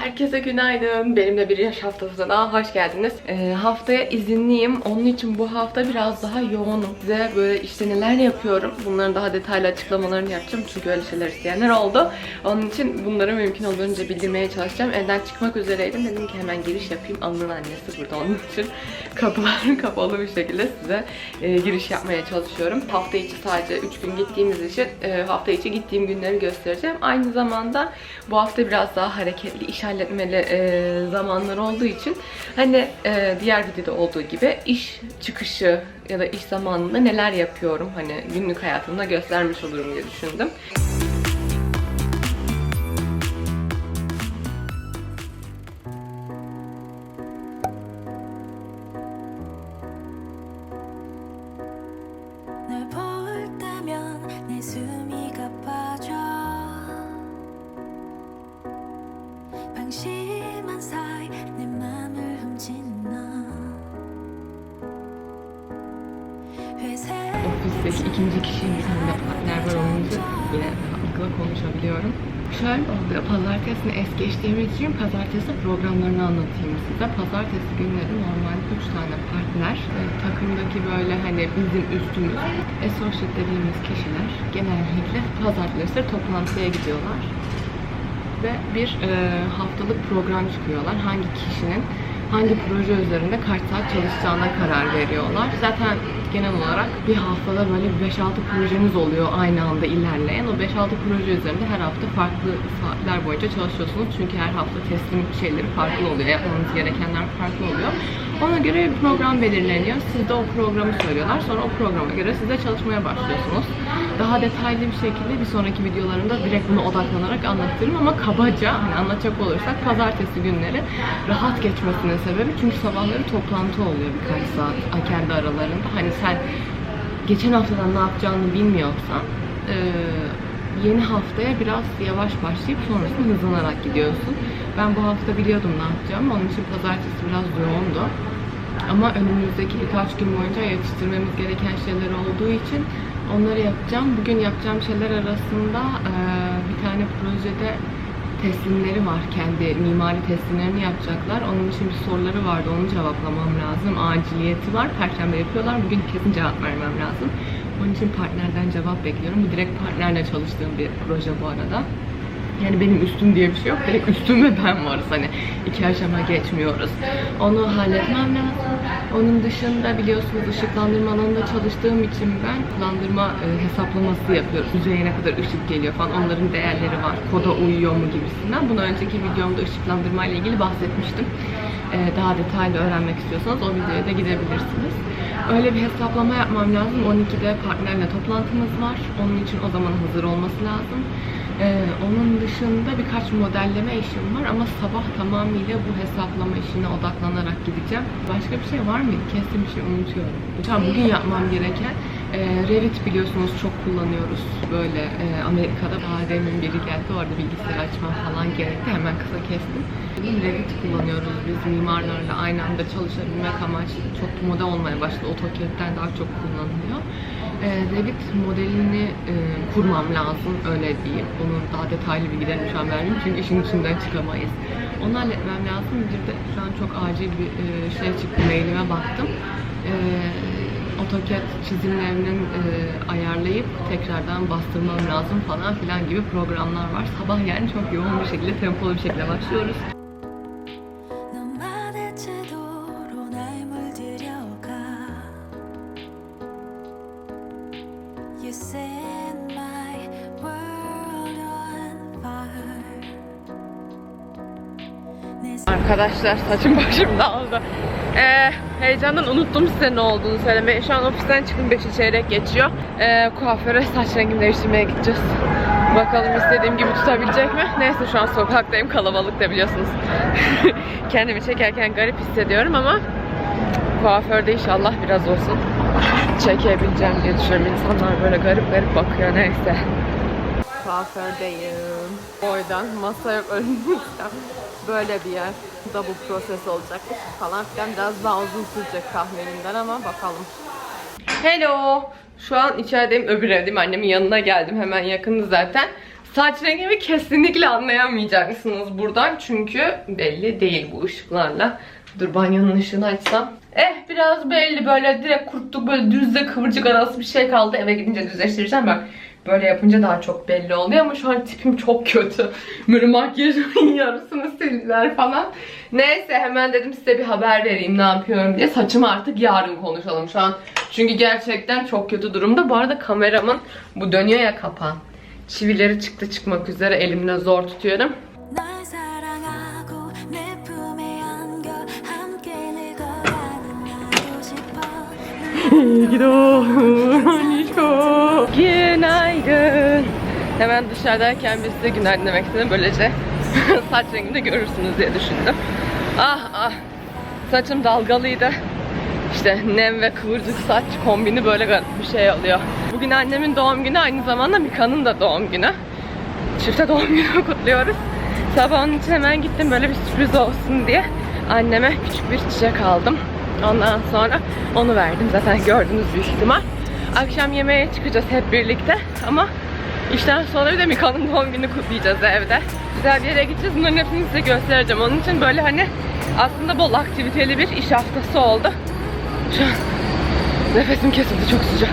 Herkese günaydın. Benimle bir yaş haftasına hoş geldiniz. Ee, haftaya izinliyim. Onun için bu hafta biraz daha yoğunum. Size böyle işte neler yapıyorum. Bunların daha detaylı açıklamalarını yapacağım. Çünkü öyle şeyler isteyenler oldu. Onun için bunları mümkün olduğunca bildirmeye çalışacağım. Evden çıkmak üzereydim. Dedim ki hemen giriş yapayım. Anıl'ın annesi burada onun için. Kapılar kapalı bir şekilde size e, giriş yapmaya çalışıyorum. Hafta içi sadece 3 gün gittiğimiz için e, hafta içi gittiğim günleri göstereceğim. Aynı zamanda bu hafta biraz daha hareketli, iş halletmeli e, zamanlar olduğu için hani e, diğer videoda olduğu gibi iş çıkışı ya da iş zamanında neler yapıyorum hani günlük hayatımda göstermiş olurum diye düşündüm. Ofisteki ikinci tane de partner var için yine rahatlıkla konuşabiliyorum. Şöyle oluyor, pazartesini es geçtiğimiz için pazartesi programlarını anlatayım size. Pazartesi günleri normalde 3 tane partner, e, takımdaki böyle hani bizim üstümüz, associate dediğimiz kişiler genellikle pazartesi toplantıya gidiyorlar. Ve bir e, haftalık program çıkıyorlar. Hangi kişinin hangi proje üzerinde kaç saat çalışacağına karar veriyorlar. Zaten genel olarak bir haftada böyle 5-6 projeniz oluyor aynı anda ilerleyen. O 5-6 proje üzerinde her hafta farklı saatler boyunca çalışıyorsunuz. Çünkü her hafta teslim şeyleri farklı oluyor. Yapmanız gerekenler farklı oluyor. Ona göre bir program belirleniyor. Siz de o programı söylüyorlar. Sonra o programa göre siz de çalışmaya başlıyorsunuz. Daha detaylı bir şekilde bir sonraki videolarımda direkt buna odaklanarak anlatırım ama kabaca hani anlatacak olursak pazartesi günleri rahat geçmesinin sebebi çünkü sabahları toplantı oluyor birkaç saat kendi aralarında. Hani sen geçen haftadan ne yapacağını bilmiyorsan eee, yeni haftaya biraz yavaş başlayıp sonrasında hızlanarak gidiyorsun. Ben bu hafta biliyordum ne yapacağımı. Onun için pazartesi biraz yoğundu. Ama önümüzdeki birkaç gün boyunca yetiştirmemiz gereken şeyler olduğu için onları yapacağım. Bugün yapacağım şeyler arasında bir tane projede teslimleri var. Kendi mimari teslimlerini yapacaklar. Onun için bir soruları vardı. Onu cevaplamam lazım. Aciliyeti var. Perşembe yapıyorlar. Bugün kesin cevap vermem lazım. Onun için partnerden cevap bekliyorum. Bu direkt partnerle çalıştığım bir proje bu arada. Yani benim üstüm diye bir şey yok. Direkt üstüm ve ben varız. Hani iki aşama geçmiyoruz. Onu halletmem lazım. Onun dışında biliyorsunuz ışıklandırma alanında çalıştığım için ben ışıklandırma e, hesaplaması yapıyoruz. Yüzeye ne kadar ışık geliyor falan. Onların değerleri var. Koda uyuyor mu gibisinden. Bunu önceki videomda ışıklandırma ile ilgili bahsetmiştim. E, daha detaylı öğrenmek istiyorsanız o videoya da gidebilirsiniz. Öyle bir hesaplama yapmam lazım. 12'de partnerle toplantımız var. Onun için o zaman hazır olması lazım. Ee, onun dışında birkaç modelleme işim var ama sabah tamamıyla bu hesaplama işine odaklanarak gideceğim. Başka bir şey var mıydı? Kesin bir şey unutuyorum. Tamam bugün yapmam gereken e, Revit biliyorsunuz çok kullanıyoruz böyle e, Amerika'da demin biri geldi orada bilgisayar açmam falan gerekti hemen kısa kestim. Bugün Revit kullanıyoruz biz mimarlarla aynı anda çalışabilmek amaçlı çok moda olmaya başladı. AutoCAD'den daha çok kullanılıyor. E, Revit modelini e, kurmam lazım öyle diyeyim. Onun daha detaylı bilgilerini şu an vermeyeyim çünkü işin içinden çıkamayız. Onu halletmem lazım. Bir de şu an çok acil bir e, şey çıktı mailime baktım. E, AutoCAD çizimlerinin e, ayarlayıp tekrardan bastırmam lazım falan filan gibi programlar var. Sabah yani çok yoğun bir şekilde, tempolu bir şekilde başlıyoruz. Arkadaşlar saçım başım dağıldı. Ee, heyecandan unuttum size ne olduğunu söylemeyi. Şu an ofisten çıktım 5'i çeyrek geçiyor. Ee, kuaföre saç rengimi değiştirmeye gideceğiz. Bakalım istediğim gibi tutabilecek mi? Neyse şu an sokaktayım kalabalık da biliyorsunuz. Kendimi çekerken garip hissediyorum ama kuaförde inşallah biraz olsun çekebileceğim diye düşünüyorum. İnsanlar böyle garip garip bakıyor neyse. Kuafördeyim. Oydan masa yok önümüzde. Böyle bir yer. Double proses olacak falan filan. Biraz daha uzun sürecek tahminimden ama bakalım. Hello. Şu an içerideyim. Öbür evdeyim. Annemin yanına geldim. Hemen yakındı zaten. Saç rengimi kesinlikle anlayamayacaksınız buradan çünkü belli değil bu ışıklarla. Dur banyonun ışığını açsam. Eh biraz belli böyle direkt kuruttuk böyle düzle kıvırcık arası bir şey kaldı. Eve gidince düzleştireceğim bak. Böyle yapınca daha çok belli oluyor ama şu an tipim çok kötü. Böyle makyajımın yarısını sildiler falan. Neyse hemen dedim size bir haber vereyim ne yapıyorum diye. Saçımı artık yarın konuşalım şu an. Çünkü gerçekten çok kötü durumda. Bu arada kameramın bu dönüyor ya kapan. Çivileri çıktı çıkmak üzere elimle zor tutuyorum. 널 Günaydın. Hemen dışarıdayken biz size günaydın demek istedim. Böylece saç rengini de görürsünüz diye düşündüm. Ah ah. Saçım dalgalıydı. İşte nem ve kıvırcık saç kombini böyle bir şey oluyor. Bugün annemin doğum günü aynı zamanda Mika'nın da doğum günü. Çifte doğum günü kutluyoruz. Sabah onun için hemen gittim böyle bir sürpriz olsun diye. Anneme küçük bir çiçek aldım. Ondan sonra onu verdim. Zaten gördünüz büyük ihtimal. Akşam yemeğe çıkacağız hep birlikte. Ama işten sonra bir de Mika'nın doğum günü kutlayacağız evde. Güzel bir yere gideceğiz. Bunların hepsini size göstereceğim. Onun için böyle hani aslında bol aktiviteli bir iş haftası oldu. Şu an nefesim kesildi. Çok sıcak.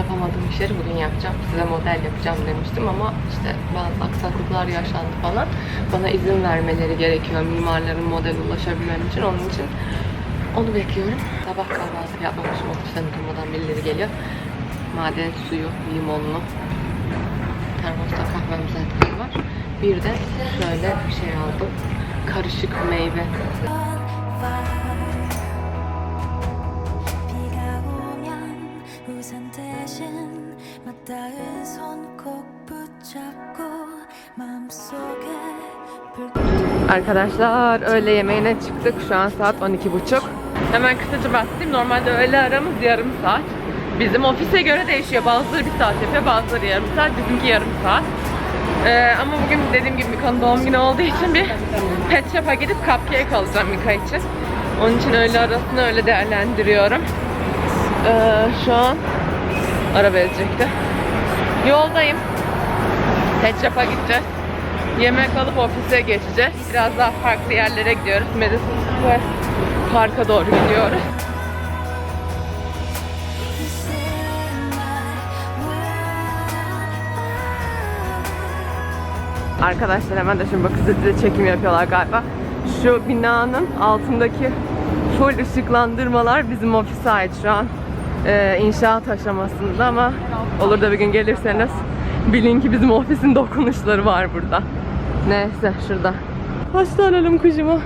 Yapamadığım işleri bugün yapacağım. Size model yapacağım demiştim ama işte bazı aksaklıklar yaşandı falan. Bana izin vermeleri gerekiyor mimarların model ulaşabilmem için. Onun için onu bekliyorum. Sabah kahvaltı yapmamışım. Ofisten durmadan birileri geliyor. Maden suyu, limonlu. Termosta kahvem zaten var. Bir de şöyle bir şey aldım. Karışık meyve. 맞닿은 손 꼭 붙잡고 마음속에 불 Arkadaşlar öğle yemeğine çıktık. Şu an saat 12.30. Hemen kısaca bahsedeyim. Normalde öğle aramız yarım saat. Bizim ofise göre değişiyor. Bazıları bir saat yapıyor, bazıları yarım saat. Bizimki yarım saat. Ee, ama bugün dediğim gibi Mika'nın doğum günü olduğu için bir pet shop'a gidip cupcake alacağım Mika için. Onun için öğle arasını öyle değerlendiriyorum. Ee, şu an araba ezecekti. Yoldayım. Pet shop'a gideceğiz. Yemek alıp ofise geçeceğiz. Biraz daha farklı yerlere gidiyoruz. Madison Square Park'a doğru gidiyoruz. Arkadaşlar hemen de şimdi bakın size çekim yapıyorlar galiba. Şu binanın altındaki full ışıklandırmalar bizim ofise ait şu an. Ee, inşaat aşamasında ama olur da bir gün gelirseniz bilin ki bizim ofisin dokunuşları var burada. Neyse şurada. Hastanelim kuşumu.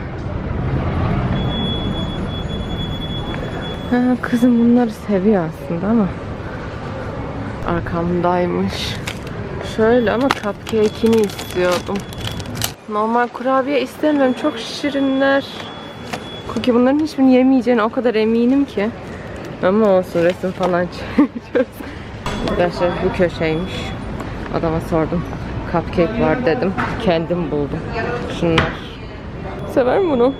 Ha, kızım bunları seviyor aslında ama arkamdaymış. Şöyle ama cupcake'ini istiyordum. Normal kurabiye istemiyorum. Çok şirinler. Cookie bunların hiçbirini yemeyeceğine o kadar eminim ki. Ama olsun resim falan çekiyoruz. Arkadaşlar bu köşeymiş. Adama sordum. Cupcake var dedim. Kendim buldum. Şunlar. Sever mi bunu?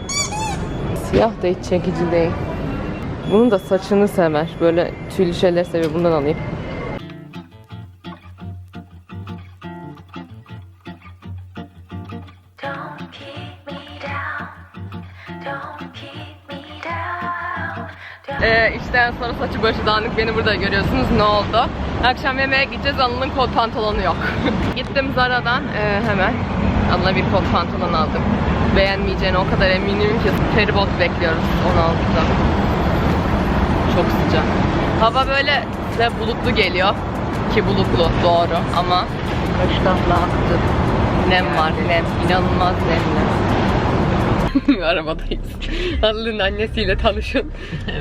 Siyah da hiç çekici değil. Bunun da saçını sever. Böyle tüylü şeyler seviyor. Bundan alayım. İşten sonra saçı başı dağınık beni burada görüyorsunuz. Ne oldu? Akşam yemeğe gideceğiz. Anıl'ın kot pantolonu yok. Gittim Zara'dan ee, hemen. Anıl'a bir kot pantolon aldım. Beğenmeyeceğine o kadar eminim ki. Feribot bekliyoruz 16'da. Çok sıcak. Hava böyle size bulutlu geliyor. Ki bulutlu doğru ama kaç damla aktı. Nem var nem. İnanılmaz nemli. Arabadayız. Anıl'ın annesiyle tanışın.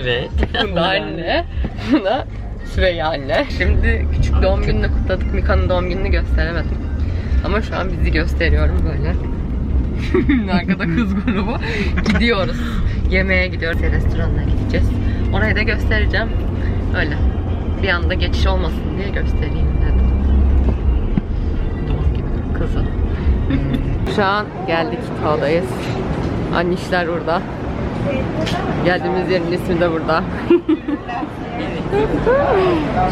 Evet. Bunda anne. Buna Süreyya anne. Şimdi küçük doğum gününü kutladık. Mika'nın doğum gününü gösteremedim. Ama şu an bizi gösteriyorum böyle. Arkada kız grubu. Gidiyoruz. Yemeğe gidiyoruz. Restorana gideceğiz. Orayı da göstereceğim. Öyle. bir anda geçiş olmasın diye göstereyim dedim. Doğum gibi kızı. Şu an geldik Tağ'dayız. Annişler burada. Geldiğimiz yerin ismi de burada.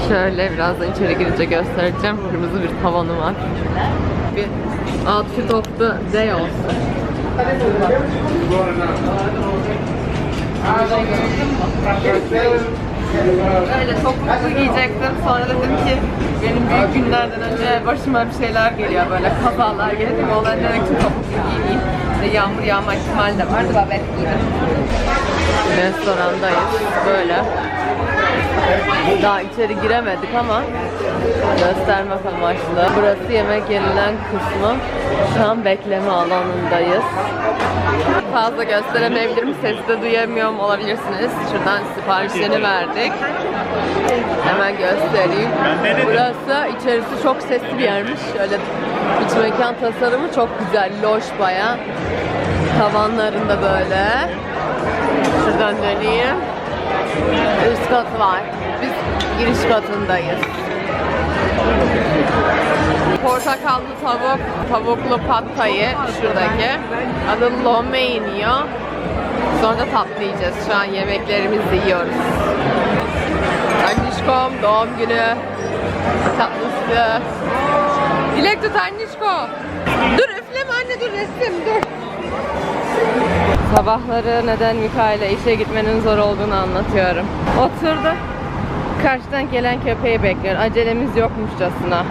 Şöyle birazdan içeri girince göstereceğim. Kırmızı bir tavanı var. Bir outfit of the day olsun. Öyle topuklu giyecektim. Sonra dedim ki benim büyük günlerden önce başıma bir şeyler geliyor böyle kazalar geliyor. Onları demek için topuklu giyeyim. İşte yağmur yağma ihtimali de vardı. Babet giydim. Restorandayız. Böyle. Daha içeri giremedik ama göstermek amaçlı. Burası yemek yenilen kısmı. Şu an bekleme alanındayız. Fazla gösteremeyebilirim. Sesi de duyamıyorum olabilirsiniz. Şuradan siparişlerini verdik. Hemen göstereyim. Burası içerisi çok sesli bir yermiş. Şöyle iç mekan tasarımı çok güzel. Loş baya. Tavanlarında böyle. Şuradan döneyim. Üst katı var. Biz giriş katındayız. Portakallı tavuk, tavuklu thai şuradaki. Adı lo mein. Sonra da tatlı yiyeceğiz. Şu an yemeklerimizi yiyoruz. Annişkom doğum günü tatlısı. Dilek tut Annişko. Dur üfleme anne dur resim dur. Sabahları neden Mika işe gitmenin zor olduğunu anlatıyorum. Oturdu. Karşıdan gelen köpeği bekliyor. Acelemiz yokmuşçasına.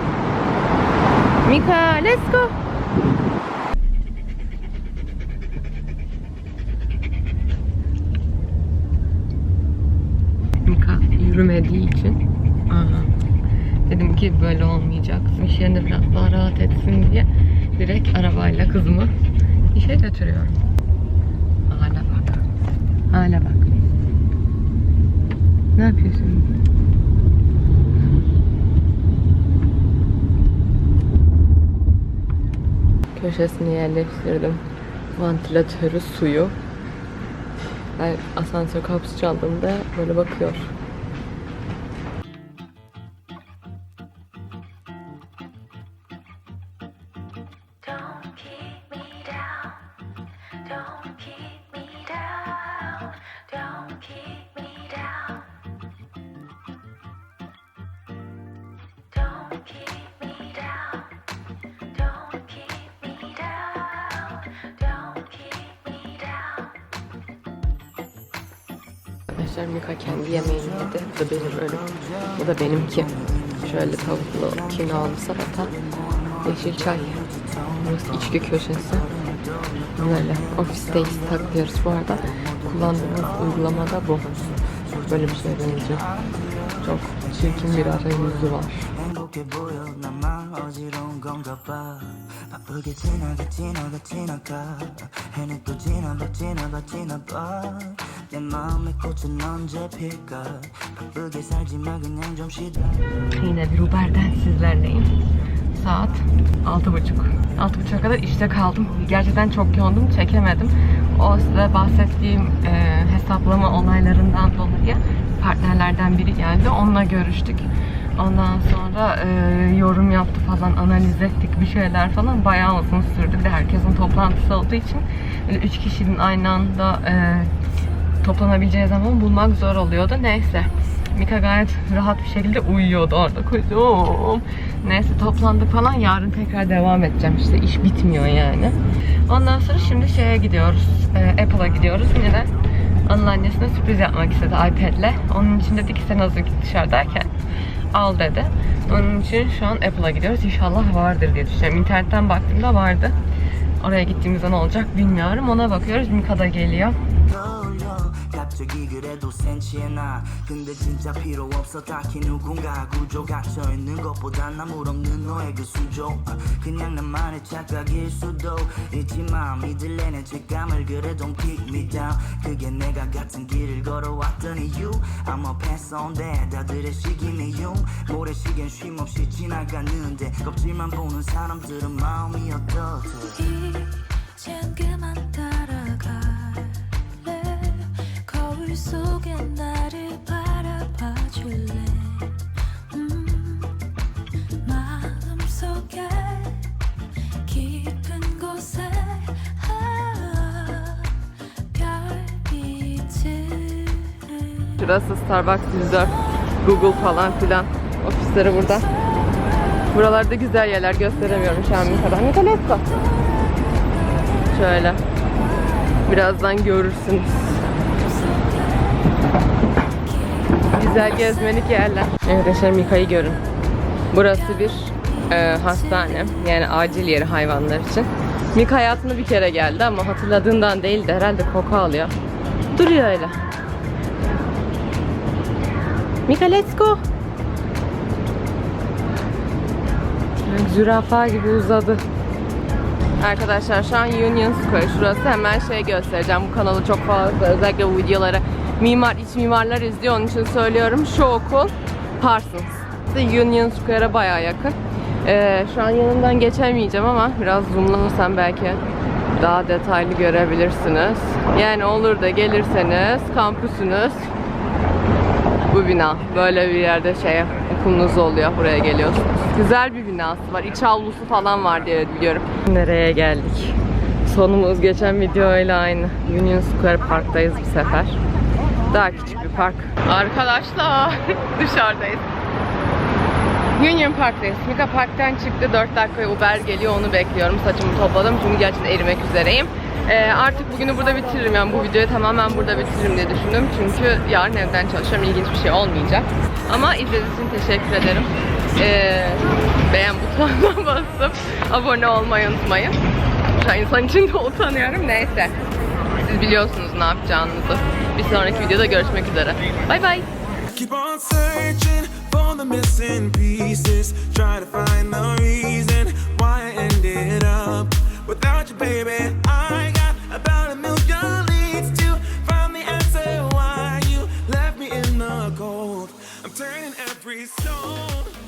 Mika, let's go. Mika yürümediği için aha, dedim ki böyle olmayacak. İş yerinde biraz daha rahat etsin diye direkt arabayla kızımı işe götürüyorum. Hala bak. Hala bak. Ne yapıyorsun? Köşesine yerleştirdim. Vantilatörü, suyu. Her asansör kapısı çaldığımda böyle bakıyor. Bu da benimki. Şöyle tavuklu kinoalı salata. Yeşil çay. Burası içki köşesi. Böyle ofisteyiz takılıyoruz bu arada. Kullandığımız uygulamada bu. Böyle bir şey benziyor. Çok çirkin bir arayüzü var. 행복해 보여 나만 어지러운 건가 봐 바쁘게 지나가 지나가 지나가 해는 또 지나가 지나가 지나봐 내 마음의 꽃은 언제 필까 바쁘게 살지만 그냥 좀 쉬다 Yine bir Uber'den sizlerleyim. Saat altı buçuk. Altı buçuğa kadar işte kaldım. Gerçekten çok yoğundum, çekemedim. O size bahsettiğim e, hesaplama olaylarından dolayı partnerlerden biri geldi. Onunla görüştük. Ondan sonra e, yorum yaptı falan, analiz ettik bir şeyler falan. Bayağı uzun sürdü. Bir de herkesin toplantısı olduğu için böyle üç kişinin aynı anda e, toplanabileceği zaman bulmak zor oluyordu. Neyse. Mika gayet rahat bir şekilde uyuyordu orada kuzum. Neyse toplandık falan yarın tekrar devam edeceğim işte iş bitmiyor yani. Ondan sonra şimdi şeye gidiyoruz. e, Apple'a gidiyoruz. Yine de Anıl annesine sürpriz yapmak istedi iPad'le. Onun için dedi ki sen hazır git dışarıdayken al dedi. Onun için şu an Apple'a gidiyoruz. İnşallah vardır diye düşünüyorum. İnternetten baktığımda vardı. Oraya gittiğimizde ne olacak bilmiyorum. Ona bakıyoruz. Mika da geliyor. 갑자기 그래도 센치해 나. 근데 진짜 필요 없어. 딱히 누군가 구조 갇혀 있는 것보다 나물 없는 너의 그 수조. 그냥 나만의 착각일 수도 있지만 믿을래 내 직감을 그래 don't kick me down. 그게 내가 같은 길을 걸어왔던 이유 I'm a pass on that. 다들의 시기네 용 모래시계는 쉼없이 지나가는데 껍질만 보는 사람들은 마음이 어떻게 이젠 그만 따 속에 나를 바라봐 줄래? 음, Şurası Starbucks 104 Google falan filan ofisleri burada. Buralarda güzel yerler gösteremiyorum şu an kadar. Nicoletto Şöyle. Birazdan görürsünüz. Güzel gezmelik yerler. Arkadaşlar Mika'yı görün. Burası bir e, hastane. Yani acil yeri hayvanlar için. Mika hayatında bir kere geldi ama hatırladığından değil de herhalde koku alıyor. Duruyor öyle. Mika let's go. Zürafa gibi uzadı. Arkadaşlar şu an Union Square şurası hemen şey göstereceğim. Bu kanalı çok fazla özellikle videoları mimar iç mimarlar izliyor onun için söylüyorum. Şu okul Parsons. Union Square'a baya yakın. Ee, şu an yanından geçemeyeceğim ama biraz zoomlanırsam belki daha detaylı görebilirsiniz. Yani olur da gelirseniz kampüsünüz bu bina. Böyle bir yerde şey okulunuz oluyor. Buraya geliyorsunuz. Güzel bir binası var. İç avlusu falan var diye biliyorum. Nereye geldik? Sonumuz geçen videoyla aynı. Union Square Park'tayız bu sefer. Daha küçük bir park. Arkadaşlar dışarıdayız. Union Park'tayız. Mika Park'tan çıktı. 4 dakikaya Uber geliyor. Onu bekliyorum. Saçımı topladım çünkü gerçekten erimek üzereyim. Ee, artık bugünü burada bitiririm. Yani bu videoyu tamamen burada bitiririm diye düşündüm. Çünkü yarın evden çalışıyorum. İlginç bir şey olmayacak. Ama izlediğiniz için teşekkür ederim. Ee, beğen butonuna basıp abone olmayı unutmayın. Şu an insan için de utanıyorum. Neyse. Siz biliyorsunuz ne yapacağınızı. Bir sonraki videoda görüşmek üzere. Bay bay. Keep on searching for the missing pieces. Try to find the reason why I ended up without you, baby. I got about a million leads to find the answer why you left me in the cold. I'm turning every stone.